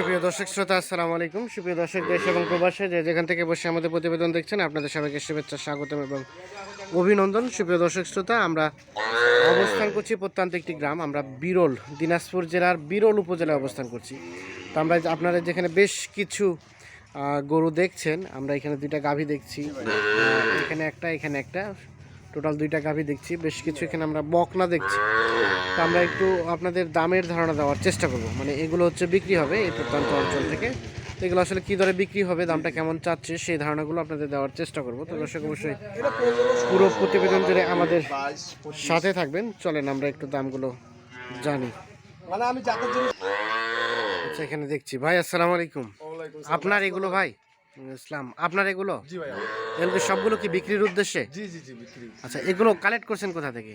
সুপ্রিয় দর্শক শ্রোতা, আসসালামু আলাইকুম। সুপ্রিয় দর্শক, দেশ এবং প্রবাসে যে যেখান থেকে বসে আমাদের প্রতিবেদন দেখছেন, আপনাদের সবাইকে শুভেচ্ছা, স্বাগতম এবং অভিনন্দন। সুপ্রিয় দর্শক শ্রোতা, আমরা অবস্থান করছি প্রত্যন্ত একটি গ্রাম। আমরা বিরল, দিনাজপুর জেলার বিরল উপজেলায় অবস্থান করছি। তো আমরা আপনারা যেখানে বেশ কিছু গরু দেখছেন, আমরা এখানে দুইটা গাভী দেখছি। এখানে একটা এখানে একটা। টোটাল দুইটা গাভী দেখছি। বেশ কিছু এখানে আমরা বকনা দেখছি। তো আমরা একটু আপনাদের দামের ধারণা দেওয়ার চেষ্টা করব। মানে এগুলো হচ্ছে বিক্রি হবে এই প্রত্যন্ত অঞ্চল থেকে। তো এগুলো আসলে কী দরে বিক্রি হবে দামটা কেমন চাচ্ছে সেই ধারণাগুলো আপনাদের দেওয়ার চেষ্টা করব। তো দর্শক অবশ্যই পুরো প্রতিবেদন জুড়ে আমাদের সাথে থাকবেন। চলেন আমরা একটু দামগুলো জানি। মানে আমি আচ্ছা এখানে দেখছি। ভাই আসসালামু আলাইকুম। আপনার এগুলো ভাই? ইসলাম। আপনার এগুলো? জি ভাই এগুলো সবগুলো কি বিক্রির উদ্দেশ্যে? জি জি জি বিক্রি। আচ্ছা এগুলো কালেক্ট করছেন কোথা থেকে?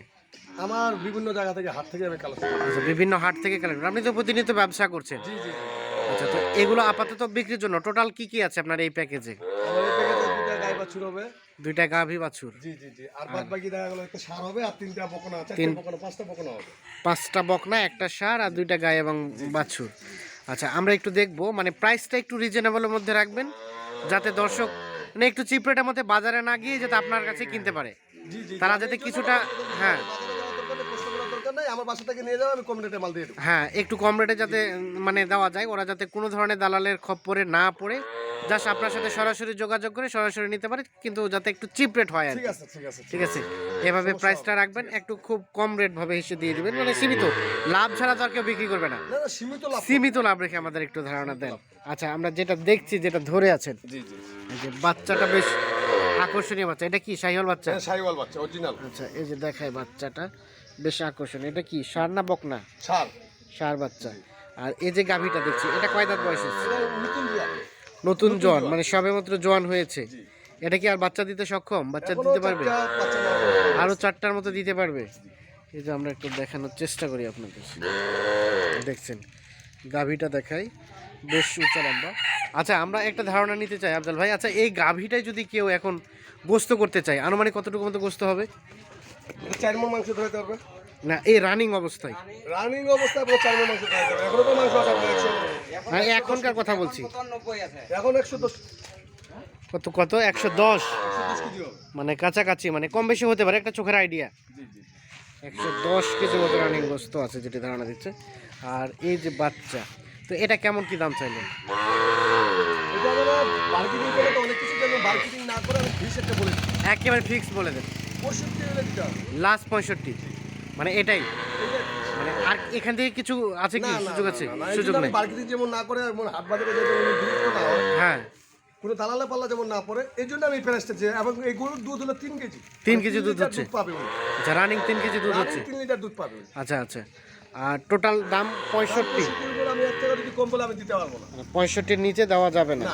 আমার বিভিন্ন জায়গা থেকে হাট থেকে আমি করি। আচ্ছা বিভিন্ন হাট থেকে কালেক্ট আপনি তো প্রতিনিয়ত ব্যবসা করছেন। জি জি আচ্ছা তো এগুলো আপাতত বিক্রির জন্য টোটাল কি কি আছে আপনার এই প্যাকেজে আমার এই প্যাকেজে দুটা গাই বাছুর হবে। দুইটা গাভী বাছুর। জি জি জি। আর বাদ বাকি দেখা গেলো একটা সার হবে আর তিনটা বকনা চারটে তিন- বকনা পাঁচটা বকনা হবে। পাঁচটা বকনা একটা সার আর দুইটা গায়ে এবং বাছুর। আচ্ছা আমরা একটু দেখব মানে প্রাইসটা একটু রিজনেবলের মধ্যে রাখবেন যাতে দর্শক মানে একটু চিপ রেটের মধ্যে বাজারে না গিয়ে যাতে আপনার কাছে কিনতে পারে। তারা যাতে কিছুটা হ্যাঁ। আমার বাসা থেকে নিয়ে যাও আমি কম রেটে মাল দিয়ে দেবো হ্যাঁ একটু কম রেটে যাতে মানে দেওয়া যায়। ওরা যাতে কোনো ধরনের দালালের খপ্পরে না পড়ে। জাস্ট আপনার সাথে সরাসরি যোগাযোগ করে সরাসরি নিতে পারে কিন্তু যাতে একটু চিপ রেট হয় আর ঠিক। আছে ঠিক আছে ঠিক আছে? এভাবে প্রাইসটা রাখবেন একটু খুব কম রেট ভাবে হিসেবে দিয়ে দিবেন। মানে সীমিত। লাভ ছাড়া তো আর কেউ বিক্রি করবে না। সীমিত লাভ সীমিত লাভ রেখে আমাদের একটু ধারণা দেন। আচ্ছা আমরা যেটা দেখছি যেটা ধরে আছেন। জি জি। এই যে বাচ্চাটা বেশ আকর্ষণীয় বাচ্চা। এটা কি শাহিওয়াল বাচ্চা? হ্যাঁ সাইওয়াল বাচ্চা অরিজিনাল আচ্ছা এই যে দেখায় বাচ্চাটা বেশ আকর্ষণীয়। এটা কি সার না বকনা সার। সার বাচ্চা। আর এই যে গাভীটা দেখছি এটা কয় দাঁত বয়স? নতুন জোয়ান। মানে সবেমাত্র জোয়ান হয়েছে। এটা কি আর বাচ্চা দিতে সক্ষম? বাচ্চা দিতে পারবে? চারটা বাচ্চা আরও চারটার মতো দিতে পারবে? এই যে আমরা একটু দেখানোর চেষ্টা করি আপনাদের। দেখছেন গাভীটা দেখাই। বেশ উঁচা লম্বা। আচ্ছা আমরা একটা ধারণা নিতে চাই আফজাল ভাই। আচ্ছা এই গাভীটাই যদি কেউ এখন গোস্ত করতে চায় আনুমানিক কতটুকু মতো গোস্ত হবে? চার মন মাংস ধরাতে পারবে না এই রানিং অবস্থায়। রানিং অবস্থায় আপনার চার মন মাংস ধরাতে পারবে এখনও তো মাংস আছে আপনার না এখনকার কথা বলছি। এখন একশো দশ। কত কত? একশো দশ। একশো দশ কেজি হবে। মানে কাছাকাছি মানে কম বেশি হতে পারে একটা চোখের আইডিয়া একশো দশ কেজি মতো রানিং গোস্ত আছে যেটি ধারণা দিচ্ছে। আর এই যে বাচ্চা তো এটা কেমন কি দাম চাইলেন? মার্কেটিং করে তো অনেক কিছু জানি মার্কেটিং না করে আমি ফিস একটা বলে একেবারে ফিক্স বলে দেন। পঁয়ষট্টি হলে দিতে লাস্ট পঁয়ষট্টি। মানে এটাই। মানে আর এখান থেকে কিছু আছে কি? সুযোগ আছে? সুযোগ নেই। মার্কেটিং যেমন না করে যেমন হাট বাজারে যেমন না হ্যাঁ কোনো দালালে পাল্লা যেমন না পড়ে এই জন্য আমি প্যারেসটা চেয়ে এবং এই গরুর দুধ হলো তিন কেজি। তিন কেজি দুধ হচ্ছে? পাবে আচ্ছা রানিং তিন কেজি দুধ হচ্ছে। তিন লিটার দুধ পাবে আচ্ছা আচ্ছা। আর টোটাল দাম পঁয়ষট্টি। মানে পঁয়ষট্টির নিচে দেওয়া যাবে না।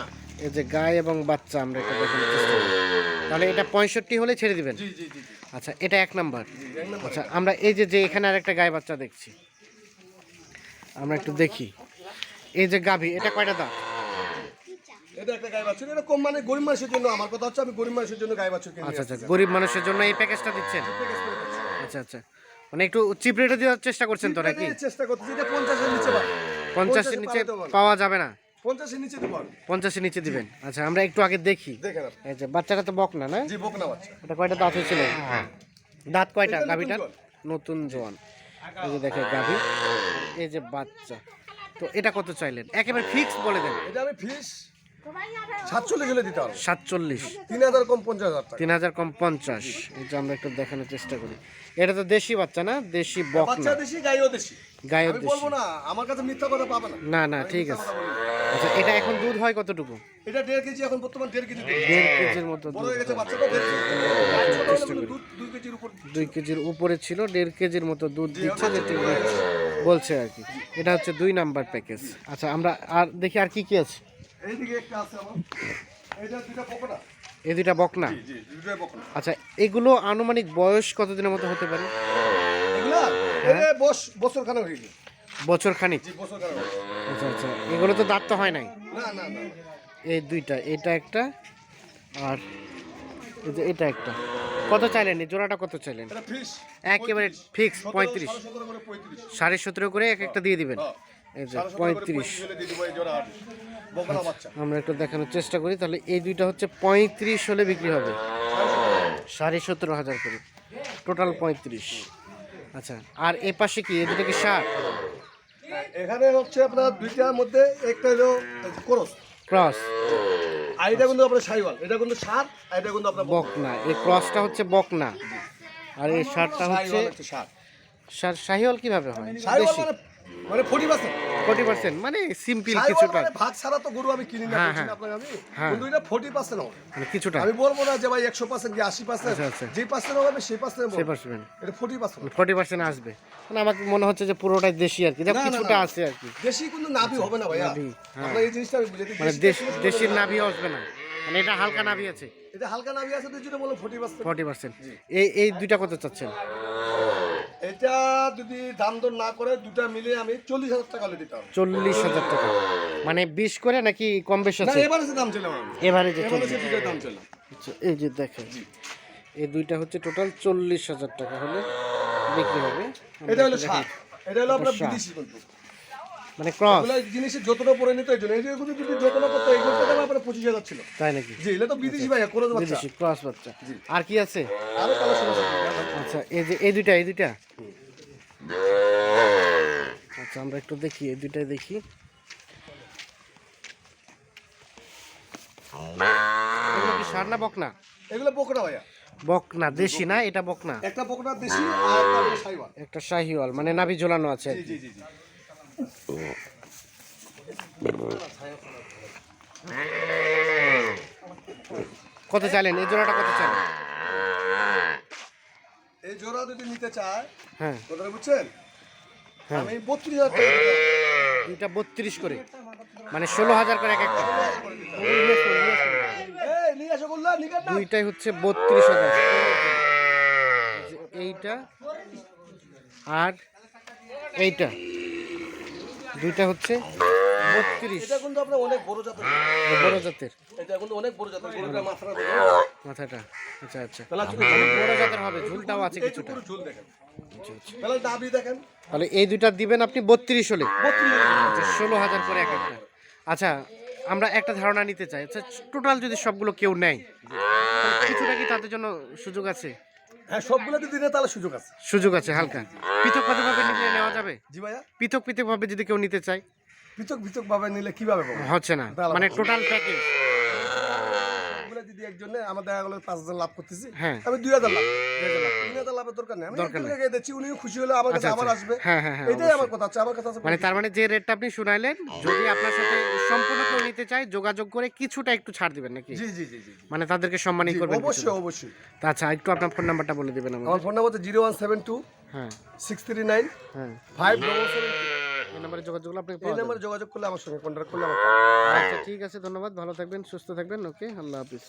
এই যে গায়ে এবং বাচ্চা আমরা এটা করি তাহলে এটা পঁয়ষট্টি হলে ছেড়ে দিবেন? আচ্ছা এটা এক নাম্বার। নম্বর। আচ্ছা আমরা এই যে যে এখানে আর একটা গায়ে বাচ্চা দেখছি। আমরা একটু দেখি। এই যে গাভী এটা কয়টা দাম এটা একটা গায়ে বাছুর এটা কম মানে গরিব মানুষের জন্য। আমার কথা হচ্ছে আমি গরিব মানুষের জন্য গায়ে বাছুর আচ্ছা আচ্ছা গরিব মানুষের জন্য এই প্যাকেজটা দিচ্ছেন? আচ্ছা আচ্ছা। মানে একটু চিপ রেটে দেওয়ার চেষ্টা করছেন তো নাকি? চেষ্টা করতেছি এটা পঞ্চাশের নিচে পাবে পঞ্চাশের নিচে। পাওয়া যাবে না। পঞ্চাশের নিচে। পঞ্চাশের নিচে দিবেন। আচ্ছা আমরা একটু আগে দেখি। দেখেন এই যে বাচ্চাটা তো বক না? না জি বকনা বাচ্চা। এটা কয়টা দাঁত হয়েছিল? দাঁত কয়টা? এটা নতুন গাভীটার জোয়ান। এই যে দেখে গাভী। এই যে বাচ্চা। তো এটা কত চাইলেন? একেবারে ফিক্স বলে দেন। এটা আমি ফিস সাতচল্লিশ হলে দিতে পারব সাতচল্লিশ। তিন হাজার কম পঞ্চাশ হাজার টাকা। তিন হাজার কম পঞ্চাশ। এটা আমরা একটু দেখানোর চেষ্টা করি। এটা তো দেশি বাচ্চা না? দেশি বক বাচ্চা দেশি গাইও দেশি। গায়ের দেশি বলব না আমার কাছে মিথ্যা কথা পাবে না। না না ঠিক আছে। আচ্ছা এটা এখন দুধ হয় কতটুকু? এটা দেড় কেজি এখন বর্তমান দেড় কেজি দেড় কেজির মতো বড় হয়ে গেছে বাচ্চাটা দুই কেজির উপর দুই কেজির উপরে ছিল দেড় কেজির মতো দুধ দিচ্ছে যেটি বলছে আর কি। এটা হচ্ছে দুই নাম্বার প্যাকেজ। আচ্ছা আমরা আর দেখি আর কি কি আছে। এইদিকে একটা আছে আমার। দুটা এই দুইটা বকনা? আচ্ছা এগুলো আনুমানিক বয়স কতদিনের মতো হতে পারে? বছর খানে হয়ে বছর খানিক হয়ে। আচ্ছা আচ্ছা এগুলো তো দাঁত তো হয় নাই? এই দুইটা এটা একটা আর এই যে এটা একটা। কত চাইলেন? এই জোড়াটা কত চাইলেন? একেবারে ফিক্স পঁয়ত্রিশ। সাড়ে সতেরো করে এক একটা দিয়ে দিবেন। পঁয়ত্রিশ। বাচ্চা। আমরা একটু দেখানোর চেষ্টা করি তাহলে এই দুইটা হচ্ছে পঁয়ত্রিশ হলে বিক্রি হবে। সাড়ে সতেরো হাজার করে। টোটাল পঁয়ত্রিশ। আচ্ছা আর এ পাশে কি? এই দুটো কি ষাট? এখানে হচ্ছে আপনার দুইটার মধ্যে একটা হলো কোরস। ক্রস। আর এটা কিন্তু আপনার সাইওয়াল। এটা কিন্তু সার আর এটা কিন্তু আপনার বকনা। এই ক্রসটা হচ্ছে বকনা। আর এই শার্টটা হচ্ছে শার শাহিওয়াল কীভাবে হয়? মানে মানে ফোর্টি পার্সেন্ট ফোর্টি পার্সেন্ট মানে সিম্পল কিছুটা। মানে ভাগ ছাড়া তো গরু আমি কিনি না হ্যাঁ, বলছি হ্যাঁ। আপনাকে আমি? হ্যাঁ। কিন্তু এটা ফোর্টি পার্সেন্ট হবে। মানে কিছুটা। আমি বলব না যে ভাই একশো পার্সেন্ট কি আশি পার্সেন্ট আচ্ছা, আচ্ছা। যে পার্সেন্ট হবে সেই পার্সেন্ট সেই পার্সেন্ট এটা ফোর্টি পার্সেন্ট ফোর্টি পার্সেন্ট আসবে। মানে আমাকে মনে হচ্ছে যে পুরোটাই দেশি আর কি। না, কিছুটা আছে আর কি। দেশি কিন্তু নাভি হবে না ভাইয়া। নাভি। এই জিনিসটা আমি বুঝাতে মানে দেশি দেশ দেশির না। আসবে না। মানে এটা হালকা নাভি আছে। এটা হালকা নাভি আছে যেটা বলো ফোর্টি পার্সেন্ট ফর্টি পার্সেন্ট এই এই দুইটা কত চাচ্ছেন? এটা যদি দাম দর না করে দুটা মিলে আমি চল্লিশ হাজার টাকা হলে দিতে চল্লিশ হাজার টাকা। মানে বিশ করে নাকি কম বেশি আছে? এবারে দাম ছিল আমি এবারে যে চল্লিশ। দাম ছিলাম আচ্ছা, এই যে দেখেন এই দুইটা হচ্ছে টোটাল চল্লিশ হাজার টাকা হলে বিক্রি হবে। এটা হলো। এটা হলো আপনার বিদেশি কিন্তু মানে ক্রস এগুলো জিনিসের যতটা পরে নিতে এই জন্য। যদি যতটা করতে এগুলো তো দাম আপনার পঁচিশ হাজার ছিল। তাই নাকি? জি এটা তো বিদেশি ভাইয়া করে বাচ্চা। বিদেশি ক্রস বাচ্চা। আর কি আছে? আরও কালেকশন আছে। আচ্ছা এই যে এই দুইটা এই দুইটা? আচ্ছা আমরা একটু দেখি এই দুইটাই দেখি। কি সার না বকনা? এগুলো পকোড়া ভাইয়া। বকনা দেশি না? এটা বকনা? একটা পকোড়া দেশি আর একটা শাহিওয়াল। মানে নাভি ঝোলানো আছে জি জি জি। কত চাইলেন? এই জোড়াটা কত চাইলেন? এই জোড়া যদি নিতে চায় হ্যাঁ। কথাটা বুঝছেন? হ্যাঁ। আমি বত্রিশ হাজার টাকা দুইটা বত্রিশ করে। মানে ষোলো হাজার করে এক একটা। দুইটাই হচ্ছে বত্রিশ হাজার। এইটা আর এইটা। দুইটা হচ্ছে বত্রিশ। এটা কিন্তু আপনার অনেক বড় জাতের। বড় জাতের। এটা কিন্তু অনেক বড় জাতের। গরুটা মাথাটা মাথাটা। আচ্ছা আচ্ছা। বড় জাতের হবে ঝুলটাও আছে কিছুটা। ঝুল দেখেন। আচ্ছা, আচ্ছা। দাবি দেখেন। তাহলে এই দুইটা দিবেন আপনি বত্রিশ হলে। আচ্ছা ষোলো হাজার করে এক একটা। আচ্ছা আমরা একটা ধারণা নিতে চাই। আচ্ছা টোটাল যদি সবগুলো কেউ নেয় কিছুটা কি তাদের জন্য সুযোগ আছে? হ্যাঁ সবগুলোতে দিলে তাহলে সুযোগ আছে। সুযোগ আছে হালকা। পৃথক পৃথকভাবে নিলে নেওয়া যাবে? জি ভাইয়া। পৃথক পৃথকভাবে যদি কেউ নিতে চায়? পৃথক পৃথক ভাবে নিলে কীভাবে হচ্ছে না। মানে টোটাল প্যাকেজ যদি একজনে আমার দেখা গেলো পাঁচ হাজার লাভ করতেছি হ্যাঁ। আমি দুই হাজার লাভ তিন হাজার লাভের দরকার নেই। আমি নেই। দিচ্ছি উনিও খুশি হলে আমার কাছে আচ্ছা, আবার আচ্ছা। আসবে। হ্যাঁ, হ্যাঁ, হ্যাঁ, এটাই আমার কথা আছে আমার কথা আছে মানে তার মানে যে রেটটা আপনি শুনাইলেন যদি আপনার সাথে সম্পূর্ণ কেউ নিতে চায় যোগাযোগ করে কিছুটা একটু ছাড় দিবেন নাকি? জি জি জি মানে তাদেরকে সম্মানই করবেন অবশ্যই অবশ্যই। আচ্ছা একটু আপনার ফোন নাম্বারটা বলে দিবেন আমার phone number zero one seven two হ্যাঁ। সিক্স থ্রি নাইন হ্যাঁ। ফাইভ ডবল সেভেন এই নাম্বারে যোগাযোগ করলে আপনি এই নাম্বারে যোগাযোগ করলে আমার সঙ্গে কন্ট্যাক্ট করলে আমার আচ্ছা ঠিক আছে ধন্যবাদ ভালো থাকবেন সুস্থ থাকবেন ওকে আল্লাহ হাফিজ।